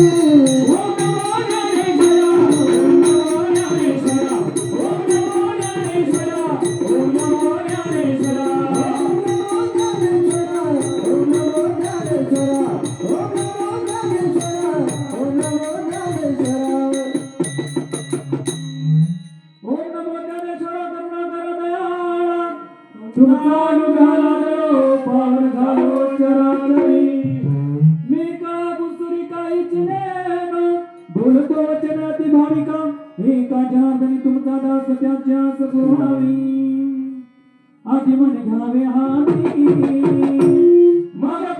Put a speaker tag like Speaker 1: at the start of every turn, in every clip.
Speaker 1: Mm-hmm.
Speaker 2: सर्ववचनाति Bhavika एका जनार्दन तुमका दास त्याच्या सपुरावी आदि मन घावे हाती
Speaker 3: मग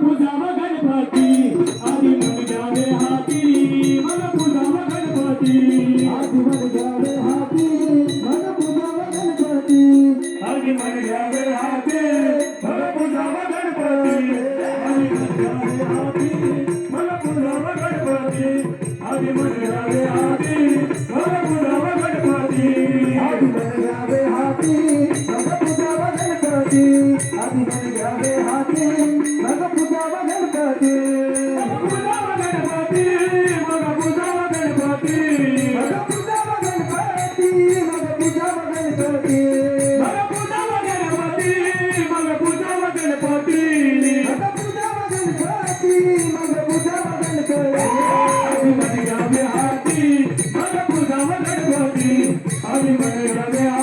Speaker 1: I'm gonna
Speaker 3: go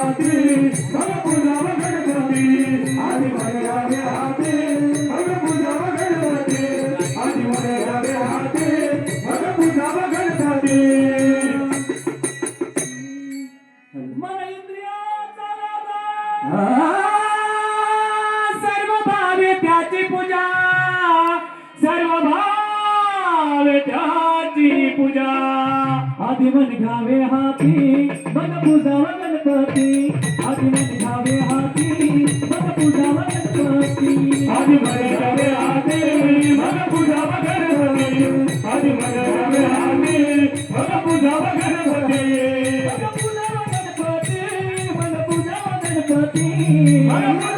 Speaker 2: विद्याची पूजा
Speaker 3: सर्व भाव विद्याची पूजा।
Speaker 2: आदिमन घावे हाथी, मन पूजा गणपती। आदिमन घावे हाथी, मन पूजा गणपती। आदिमन
Speaker 3: घावे हाथी, मन पूजा गणपती। आदिमन घावे हाथी, मन पूजा गणपती। मन
Speaker 2: पूजा गणपती, मन पूजा गणपती।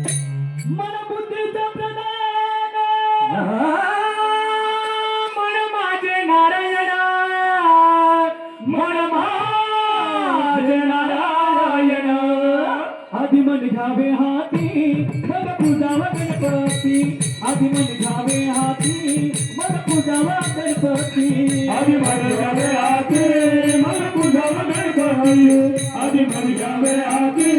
Speaker 2: जावे हाथी मन पूजावा गणपति। आदि मन जावे हाथी मन पूजावा गणपति। आदि
Speaker 3: मन जावे हाथी मन पूजावा गणपति। आदि मन जावे हाथी